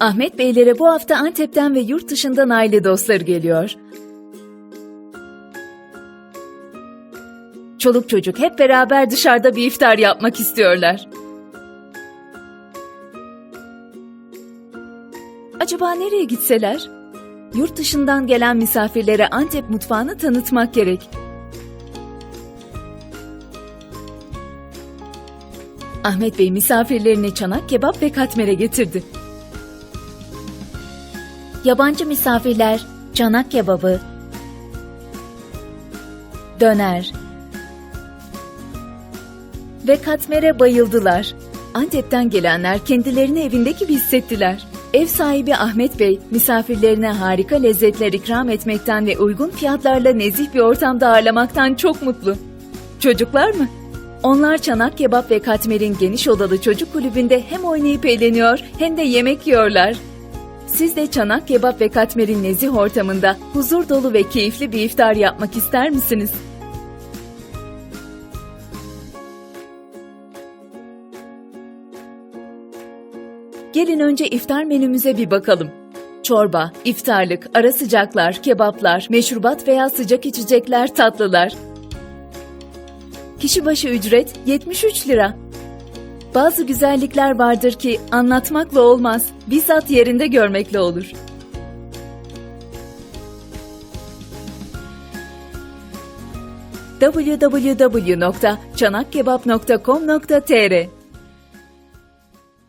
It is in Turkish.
Ahmet Beylere bu hafta Antep'ten ve yurt dışından aile dostları geliyor. Çoluk çocuk hep beraber dışarıda bir iftar yapmak istiyorlar. Acaba nereye gitseler? Yurt dışından gelen misafirlere Antep mutfağını tanıtmak gerek. Ahmet Bey misafirlerini çanak kebap ve katmere getirdi. Yabancı misafirler çanak kebabı, döner ve katmere bayıldılar. Antep'ten gelenler kendilerini evindeki gibi hissettiler. Ev sahibi Ahmet Bey, misafirlerine harika lezzetler ikram etmekten ve uygun fiyatlarla nezih bir ortamda ağırlamaktan çok mutlu. Çocuklar mı? Onlar çanak kebap ve katmerin geniş odalı çocuk kulübünde hem oynayıp eğleniyor hem de yemek yiyorlar. Siz de çanak kebap ve katmerin nezih ortamında huzur dolu ve keyifli bir iftar yapmak ister misiniz? Gelin önce iftar menümüze bir bakalım. Çorba, iftarlık, ara sıcaklar, kebaplar, meşrubat veya sıcak içecekler, tatlılar. Kişi başı ücret 73 lira. Bazı güzellikler vardır ki anlatmakla olmaz, bizzat yerinde görmekle olur. www.çanakkebap.com.tr